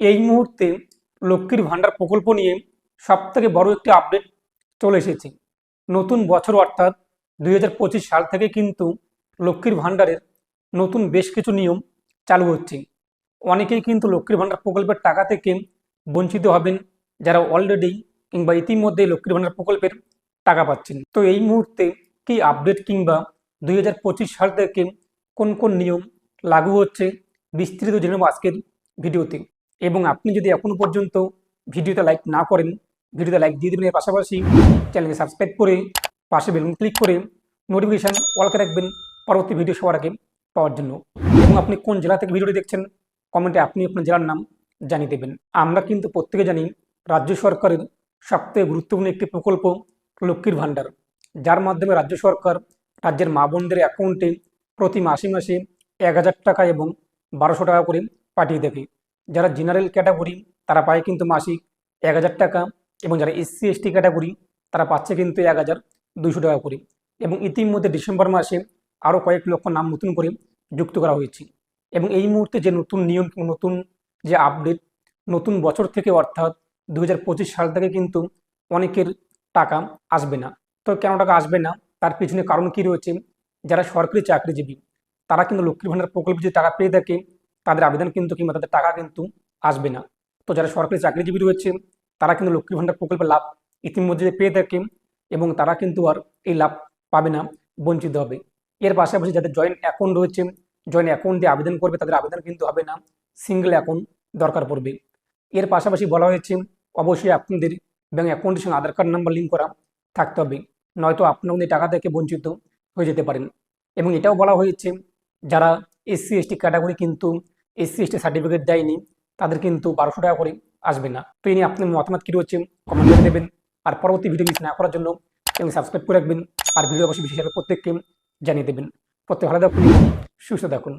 এই মুহূর্তে লক্ষ্মীর ভাণ্ডার প্রকল্প নিয়ে সব থেকে বড় একটি আপডেট চলে এসেছে। নতুন বছর অর্থাৎ দুই হাজার পঁচিশ সাল থেকে কিন্তু লক্ষ্মীর ভাণ্ডারের নতুন বেশ কিছু নিয়ম চালু হচ্ছে। অনেকেই কিন্তু লক্ষ্মীর ভাণ্ডার প্রকল্পের টাকা থেকে বঞ্চিত হবেন যারা অলরেডি কিংবা ইতিমধ্যে লক্ষ্মীর ভাণ্ডার প্রকল্পের টাকা পাচ্ছেন। তো এই মুহূর্তে কি আপডেট কিংবা দুই হাজার পঁচিশ সাল থেকে কোন কোন নিয়ম লাগু হচ্ছে বিস্তৃত জেনে আজকের ভিডিওতে। এবং আপনি যদি এখনও পর্যন্ত ভিডিওতে লাইক না করেন, ভিডিওতে লাইক দিয়ে দেবেন এর পাশাপাশি চ্যানেলকে সাবস্ক্রাইব করে পাশে বেলুন ক্লিক করে নোটিফিকেশান অলকে রাখবেন পরবর্তী ভিডিও সবার আগে পাওয়ার জন্য। এবং আপনি কোন জেলা থেকে ভিডিওটি দেখছেন কমেন্টে আপনি আপনার জেলার নাম জানিয়ে দেবেন। আমরা কিন্তু প্রত্যেকে জানি রাজ্য সরকারের সবথেকে গুরুত্বপূর্ণ একটি প্রকল্প লক্ষ্মীর ভাণ্ডার। যার মাধ্যমে রাজ্য সরকার রাজ্যের মা বোনদের অ্যাকাউন্টে প্রতি মাসে মাসে এক হাজার টাকা এবং বারোশো টাকা করে পাঠিয়ে থাকে। যারা জেনারেল ক্যাটাগরি তারা পায় কিন্তু মাসিক এক হাজার টাকা এবং যারা এসসি এসটি ক্যাটাগরি তারা পাচ্ছে কিন্তু এক হাজার দুইশো টাকা করে। এবং ইতিমধ্যে ডিসেম্বর মাসে আরও কয়েক লক্ষ নাম নতুন করে যুক্ত করা হয়েছে। এবং এই মুহূর্তে যে নতুন নিয়ম, নতুন যে আপডেট নতুন বছর থেকে অর্থাৎ দু হাজার পঁচিশ সাল থেকে কিন্তু অনেকের টাকা আসবে না। তো কেন টাকা আসবে না? তার পিছনে কারণ কি রয়েছে? যারা সরকারি চাকরিজীবী, তারা কিন্তু লক্ষ্মীর ভাণ্ডার প্রকল্পে যে টাকা পেয়ে থাকে তাদের আবেদন কিন্তু কিংবা তাদের টাকা কিন্তু আসবে না। তো যারা সরকারি চাকরিজীবী রয়েছে, তারা কিন্তু লক্ষ্মীর ভাণ্ডার প্রকল্পের লাভ ইতিমধ্যে পেয়ে থাকে এবং তারা কিন্তু আর এই লাভ পাবে না, বঞ্চিত হবে। এর পাশাপাশি যাদের জয়েন্ট অ্যাকাউন্ট রয়েছে জয়েন্ট অ্যাকাউন্ট দিয়ে আবেদন করবে, তাদের আবেদন কিন্তু হবে না সিঙ্গেল অ্যাকাউন্ট দরকার পড়বে। এর পাশাপাশি বলা হয়েছে, অবশ্যই আপনাদের ব্যাঙ্ক অ্যাকাউন্টের সঙ্গে আধার কার্ড নাম্বার লিঙ্ক করা থাকতে হবে, নয়তো আপনাদের টাকা থেকে বঞ্চিত হয়ে যেতে পারেন। এবং এটাও বলা হয়েছে, যারা এসসি এসটি ক্যাটাগরি কিন্তু এসসি, এসটি সার্টিফিকেট দেয়নি, তাদের কিন্তু বারোশো টাকা করে আসবে না। তো এই নিয়ে আপনার মতামত কী রয়েছে? কমেন্ট করে দেবেন। আর পরবর্তী ভিডিও মিস না করার জন্য এবং সাবস্ক্রাইব করে রাখবেন। আর ভিডিও অবশ্যই বিশেষ প্রত্যেককে জানিয়ে দেবেন। প্রত্যেক ভালো দেখুন সুস্থ থাকুন।